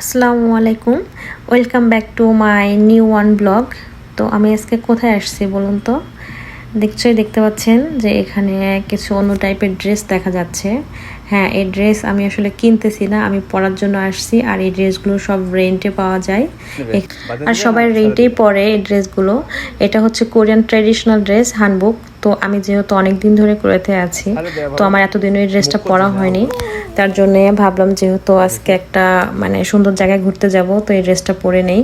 আসসালামু আলাইকুম। Welcome back to my new one blog তো আমি আজকে কোথায় আসছি বলুন তো? দেখছই দেখতে পাচ্ছেন যে এখানে কিছু অন্য টাইপের ড্রেস দেখা যাচ্ছে। হ্যাঁ এই ড্রেস আমি আসলে কিনতেছি না আমি পরার জন্য আসছি আর এই ড্রেসগুলো সব রেন্টে পাওয়া যায়। আর সবাই রেন্টেই পরে এই ড্রেসগুলো এটা হচ্ছে কোরিয়ান ট্র্যাডিশনাল ড্রেস হানবুক তো আমি যেহেতু অনেক দিন ধরে কুয়েতে আছি তো আমার এতদিন ওই ড্রেসটা পরা হয়নি। তার জন্য ভাবলাম যেহেতু আজকে একটা মানে সুন্দর জায়গায় ঘুরতে যাব তো এই ড্রেসটা পরে নেই।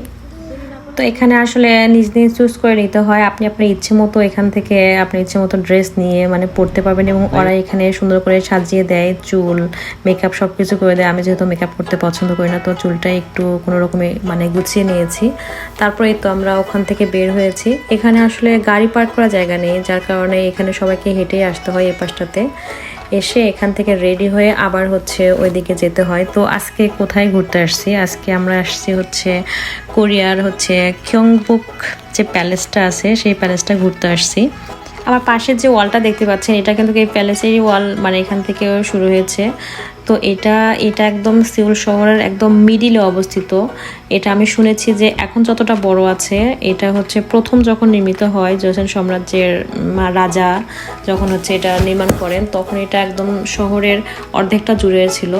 তো এখানে আসলে নিজ নিজ চুজ করে নিতে হয়। আপনি আপনার ইচ্ছে মতো এখান থেকে আপনার ইচ্ছে মতো ড্রেস নিয়ে মানে পরতে পারবেন এবং ওরা এখানে সুন্দর করে সাজিয়ে দেয় চুল মেকআপ সব কিছু করে দেয়। আমি যেহেতু মেকআপ করতে পছন্দ করি না তো চুলটা একটু কোনো রকমে মানে গুছিয়ে নিয়েছি। তারপরে তো আমরা ওখান থেকে বের হয়েছি। এখানে আসলে গাড়ি পার্ক করা জায়গা নেই যার কারণে এখানে সবাইকে হেঁটেই আসতে হয় এ পাশটাতে এসে এখান থেকে রেডি হয়ে আবার হচ্ছে ওইদিকে যেতে হয়। তো আজকে কোথায় ঘুরতে আসছি? আজকে আমরা আসছি হচ্ছে কোরিয়ার হচ্ছে খিয়ংবুক যে প্যালেসটা আছে, সেই প্যালেসটা ঘুরতে আসছি। আমার পাশের যে ওয়ালটা দেখতে পাচ্ছেন, এটা কিন্তু এই প্যালেসেরই ওয়াল মানে এখান থেকেও শুরু হয়েছে। তো এটা এটা একদম সিউল শহরের একদম মিডিলে অবস্থিত। এটা আমি শুনেছি যে এখন যতটা বড় আছে, এটা হচ্ছে প্রথম যখন নির্মিত হয় জোসেন সাম্রাজ্যের রাজা যখন হচ্ছে এটা নির্মাণ করেন, তখন এটা একদম শহরের অর্ধেকটা জুড়ে ছিল।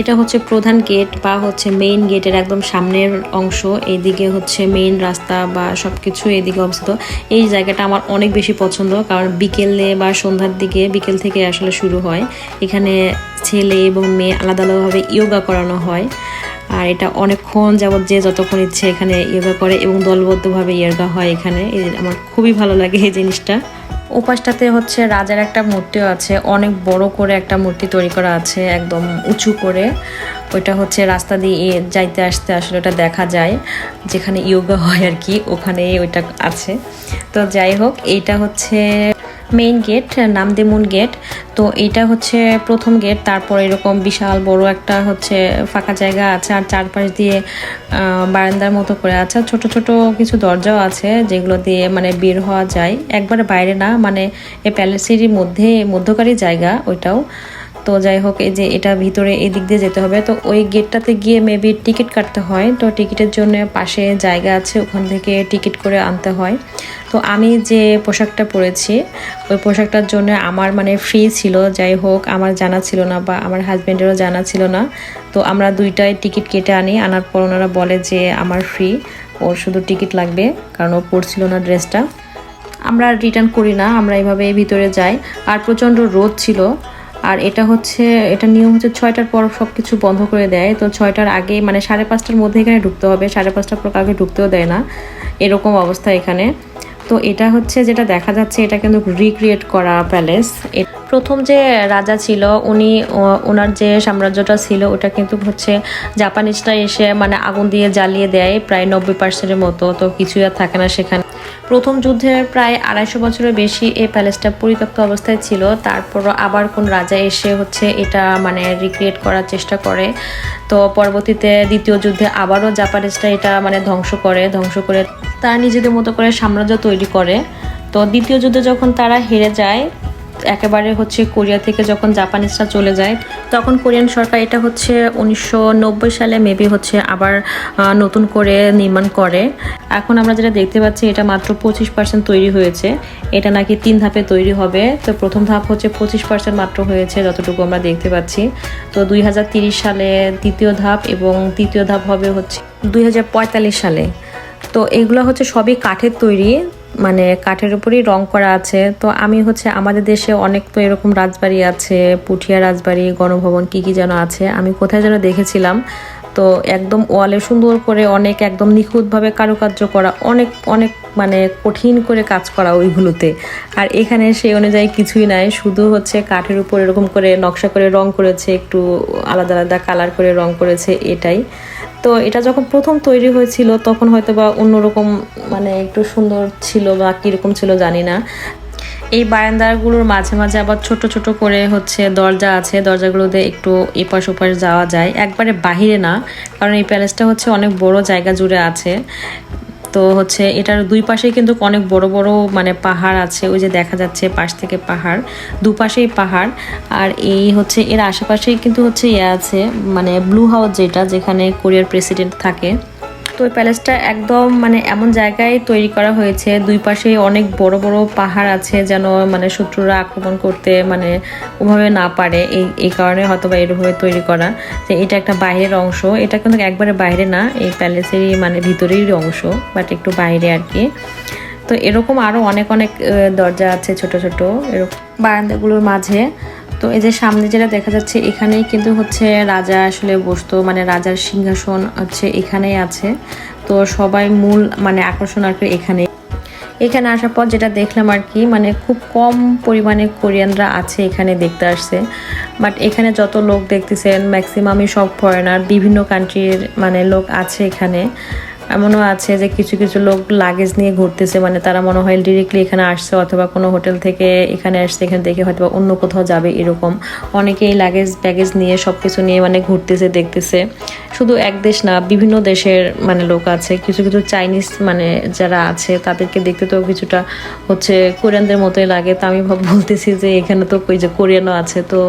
এটা হচ্ছে প্রধান গেট বা হচ্ছে মেইন গেটের একদম সামনের অংশ এইদিকে হচ্ছে মেইন রাস্তা বা সব কিছু এইদিকে অবস্থিত। এই জায়গাটা আমার অনেক বেশি পছন্দ, কারণ বিকেলে বা সন্ধ্যার দিকে, বিকেল থেকে আসলে শুরু হয়। এখানে ছেলে এবং মেয়ে আলাদা আলাদাভাবে ইয়োগা করানো হয়। আর এটা অনেকক্ষণ যাবত যে যতক্ষণ ইচ্ছে এখানে ইয়োগা করে এবং দলবদ্ধভাবে ইয়োগা হয় এখানে। আমার খুবই ভালো লাগে এই জিনিসটা। ওপাশটাতে হচ্ছে রাজার একটা মূর্তিও আছে। অনেক বড় করে একটা মূর্তি তৈরি করা আছে, একদম উঁচু করে। ওইটা হচ্ছে রাস্তা দিয়ে যাইতে আসতে আসলে ওটা দেখা যায়, যেখানে ইয়োগা হয় আর কি ওখানে ওইটা আছে। তো যাই হোক, এইটা হচ্ছে মেইন গেট নামদেমুন গেট তো এটা হচ্ছে প্রথম গেট তারপর এরকম বিশাল বড় একটা হচ্ছে ফাঁকা জায়গা আছে, আর চারপাশ দিয়ে বারান্দার মতো করে আছে। আর ছোট ছোট কিছু দরজাও আছে যেগুলো দিয়ে মানে বের হওয়া যায়। একবারে বাইরে না মানে এ প্যালেসেরই মধ্যে, মধ্যকারী জায়গা ওইটাও। তো যাই হোক, এই যে এটা ভিতরে এই দিক দিয়ে যেতে হবে। তো ওই গেটটাতে গিয়ে মেবি টিকিট কাটতে হয়। তো টিকিটের জন্য পাশে জায়গা আছে, ওখান থেকে টিকিট করে আনতে হয়। তো আমি যে পোশাকটা পরেছি, ওই পোশাকটার জন্য আমার মানে ফ্রি ছিল। যাই হোক, আমার জানা ছিল না বা আমার হাজব্যান্ডেরও জানা ছিল না। তো আমরা দুইটাই টিকিট কেটে আনি। আনার পর ওনারা বলে যে আমার ফ্রি ওর শুধু টিকিট লাগবে, কারণ ও পরছিল না ড্রেসটা আমরা রিটার্ন করি না, আমরা এইভাবে ভিতরে যাই। আর প্রচণ্ড রোদ ছিল। আর এটা হচ্ছে, এটা নিয়ম হচ্ছে ছয়টার পর সব কিছু বন্ধ করে দেয়। তো ছয়টার আগে মানে সাড়ে পাঁচটার মধ্যে এখানে ঢুকতে হবে। সাড়ে পাঁচটার পর কাউকে ঢুকতেও দেয় না। এরকম অবস্থা এখানে। তো এটা হচ্ছে যেটা দেখা যাচ্ছে, এটা কিন্তু রিক্রিয়েট করা প্যালেস প্রথম যে রাজা ছিল, উনি ওনার যে সাম্রাজ্যটা ছিল, ওটা কিন্তু হচ্ছে জাপানিজরা এসে মানে আগুন দিয়ে জ্বালিয়ে দেয় প্রায় নব্বই পার্সেন্টের মতো। তো কিছুই আর থাকে না সেখানে। প্রথম যুদ্ধের প্রায় আড়াইশো বছরের বেশি এই প্যালেসটা পরিত্যক্ত অবস্থায় ছিল। তারপর আবার কোন রাজা এসে হচ্ছে এটা মানে রিক্রিয়েট করার চেষ্টা করে। তো পরবর্তীতে দ্বিতীয় যুদ্ধে আবারও জাপানিজরা এটা মানে ধ্বংস করে ধ্বংস করে তারা নিজেদের মতো করে সাম্রাজ্য তৈরি করে। তো দ্বিতীয় যুদ্ধে যখন তারা হেরে যায় একেবারে হচ্ছে কোরিয়া থেকে যখন জাপানিজরা চলে যায়, তখন কোরিয়ান সরকার এটা হচ্ছে উনিশশো নব্বই সালে মেবি হচ্ছে আবার নতুন করে নির্মাণ করে। এখন আমরা যেটা দেখতে পাচ্ছি, এটা মাত্র পঁচিশ পার্সেন্ট তৈরি হয়েছে। এটা নাকি তিন ধাপে তৈরি হবে। তো প্রথম ধাপ হচ্ছে পঁচিশ পার্সেন্ট মাত্র হয়েছে, যতটুকু আমরা দেখতে পাচ্ছি। তো দুই সালে দ্বিতীয় ধাপ এবং তৃতীয় ধাপ হবে হচ্ছে দুই হাজার পঁয়তাল্লিশ সালে। তো এগুলো হচ্ছে সবই কাঠের তৈরি। মানে কাঠের উপরেই রং করা আছে। তো আমি হচ্ছে আমাদের দেশে অনেক তো এরকম রাজবাড়ি আছে, পুঠিয়া রাজবাড়ি, গণভবন, কি কি যেন আছে। আমি কোথায় যেন দেখেছিলাম। তো একদম ওয়ালে সুন্দর করে অনেক একদম নিখুঁতভাবে কারুকার্য করা, অনেক অনেক মানে কঠিন করে কাজ করা ওইগুলোতে। আর এখানে সেই অনুযায়ী কিছুই নাই, শুধু হচ্ছে কাঠের উপর এরকম করে নকশা করে রং করেছে, একটু আলাদা আলাদা কালার করে রং করেছে, এটাই। তো এটা যখন প্রথম তৈরি হয়েছিল, তখন হয়তো বা অন্যরকম মানে একটু সুন্দর ছিল বা কীরকম ছিল জানি না। এই বারান্দাগুলোর মাঝে মাঝে আবার ছোট ছোট করে হচ্ছে দরজা আছে, দরজাগুলোতে একটু এপাশ ওপাশ যাওয়া যায়। একবারে বাহিরে না, কারণ এই প্যালেসটা হচ্ছে অনেক বড় জায়গা জুড়ে আছে। তো হচ্ছে এটার দুই পাশে কিন্তু অনেক বড় বড় মানে পাহাড় আছে, ওই যে দেখা যাচ্ছে পাশ থেকে পাহাড়, দুপাশেই পাহাড়। আর এই হচ্ছে এর আশেপাশেই কিন্তু হচ্ছে ইয়ে আছে মানে ব্লু হাউস যেটা, যেখানে কোরিয়ার প্রেসিডেন্ট থাকে। তো প্যালেসটা একদম মানে এমন জায়গায় তৈরি করা হয়েছে। দুই পাশে অনেক বড় বড় পাহাড় আছে যেন মানে শত্রুরা আক্রমণ করতে মানে ওভাবে না পারে। এই এই কারণে হয়তো বা এরভাবে তৈরি করা। যে এটা একটা বাইরের অংশ। এটা কিন্তু একবারে বাইরে না। এই প্যালেসেরই মানে ভিতরেরই অংশ, বাট একটু বাইরে আর কি। তো এরকম আরও অনেক অনেক দরজা আছে ছোট ছোট। এরকম বারান্দাগুলোর মাঝে। তো এই যে সামনে যেটা দেখা যাচ্ছে, এখানেই কিন্তু হচ্ছে রাজা আসলে বসতো মানে রাজার সিংহাসন হচ্ছে এখানেই আছে। তো সবাই মূল মানে আকর্ষণ আর কি এখানে এখানে আসার পর যেটা দেখলাম আর কি মানে খুব কম পরিমাণে কোরিয়ানরা আছে এখানে দেখতে আসছে। বাট এখানে যত লোক দেখতেছেন ম্যাক্সিমামই সব ফরেনার বিভিন্ন কান্ট্রির মানে লোক আছে এখানে। এমনও আছে যে কিছু কিছু লোক লাগেজ নিয়ে ঘুরতেছে মানে তারা মনে হয় ডিরেক্টলি এখানে আসছে অথবা কোনো হোটেল থেকে এখানে আসছে, এখানে দেখে হয়তো অন্য কোথাও যাবে এরকম। অনেকেই লাগেজ ব্যাগেজ নিয়ে সব কিছু নিয়ে মানে ঘুরতেছে, দেখতেছে। শুধু এক দেশ না, বিভিন্ন দেশের মানে লোক আছে। কিছু কিছু চাইনিজ মানে যারা আছে, তাদেরকে দেখতে তো কিছুটা হচ্ছে কোরিয়ানদের মতোই লাগে। তো আমি বলতেছি যে এখানে তো ওই যে কোরিয়ানও আছে, তো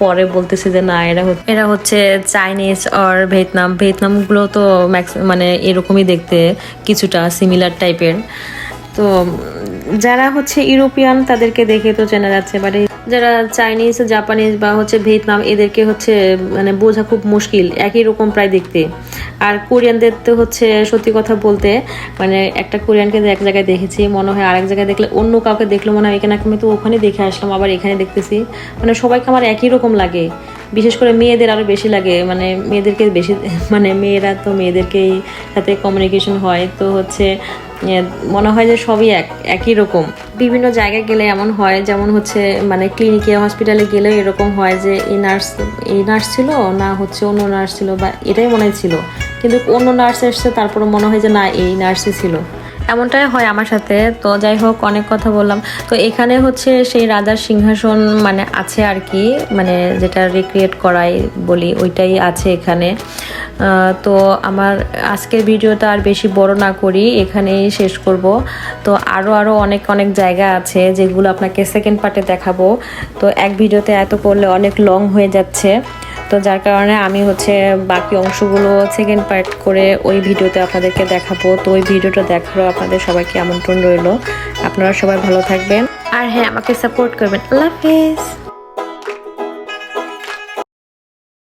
পরে বলতেছি যে না, এরা এরা হচ্ছে চাইনিজ আর ভিয়েতনাম ভিয়েতনামগুলো তো ম্যাক্স মানে এরকমই দেখতে কিছুটা সিমিলার টাইপের তো যারা হচ্ছে ইউরোপিয়ান, তাদেরকে দেখে তো চেনা যাচ্ছে বাট যারা চাইনিজ, জাপানিজ বা হচ্ছে ভিয়েতনাম, এদেরকে হচ্ছে মানে বোঝা খুব মুশকিল, একই রকম প্রায় দেখতে। আর কোরিয়ানদের তো হচ্ছে, সত্যি কথা বলতে মানে একটা কোরিয়ানকে এক জায়গায় দেখেছি, মনে হয় আরেক জায়গায় দেখলে অন্য কাউকে দেখলে মনে হয়, এখানে আমি তো ওখানে দেখে আসলাম, আবার এখানে দেখতেছি। মানে সবাইকে আমার একই রকম লাগে। বিশেষ করে মেয়েদের আরও বেশি লাগে মানে মেয়েদেরকে বেশি মানে মেয়েরা তো মেয়েদেরকেই সাথে কমিউনিকেশন হয়, তো হচ্ছে মনে হয় যে সবই এক, একই রকম। বিভিন্ন জায়গায় গেলে এমন হয়, যেমন হচ্ছে মানে ক্লিনিকে হসপিটালে গেলেও এরকম হয় যে এই নার্স এই নার্স ছিল, না হচ্ছে অন্য নার্স ছিল বা এটাই মনে ছিল। কিন্তু অন্য নার্স এসছে তারপরে মনে হয় যে না, এই নার্সই ছিল। এমনটাই হয় আমার সাথে। তো যাই হোক, অনেক কথা বললাম। তো এখানে হচ্ছে সেই রাজার সিংহাসন মানে আছে আর কি মানে যেটা রিক্রিয়েট করাই বলি, ওইটাই আছে এখানে। তো আমার আজকের ভিডিওটা আর বেশি বড় না করি, এখানেই শেষ করব। তো আরও আরও অনেক অনেক জায়গা আছে যেগুলো আপনাকে সেকেন্ড পার্টে দেখাবো। তো এক ভিডিওতে এত করলে অনেক লং হয়ে যাচ্ছে। তো যার কারণে আমি হচ্ছে বাকি অংশগুলো সেকেন্ড পার্ট করে ওই ভিডিওতে আপনাদেরকে দেখাবো। তো ওই ভিডিওটা দেখারও আপনাদের সবাইকে আমন্ত্রণ রইল। আপনারা সবাই ভালো থাকবেন। আর হ্যাঁ আমাকে সাপোর্ট করবেন। আল্লাহ হাফেজ।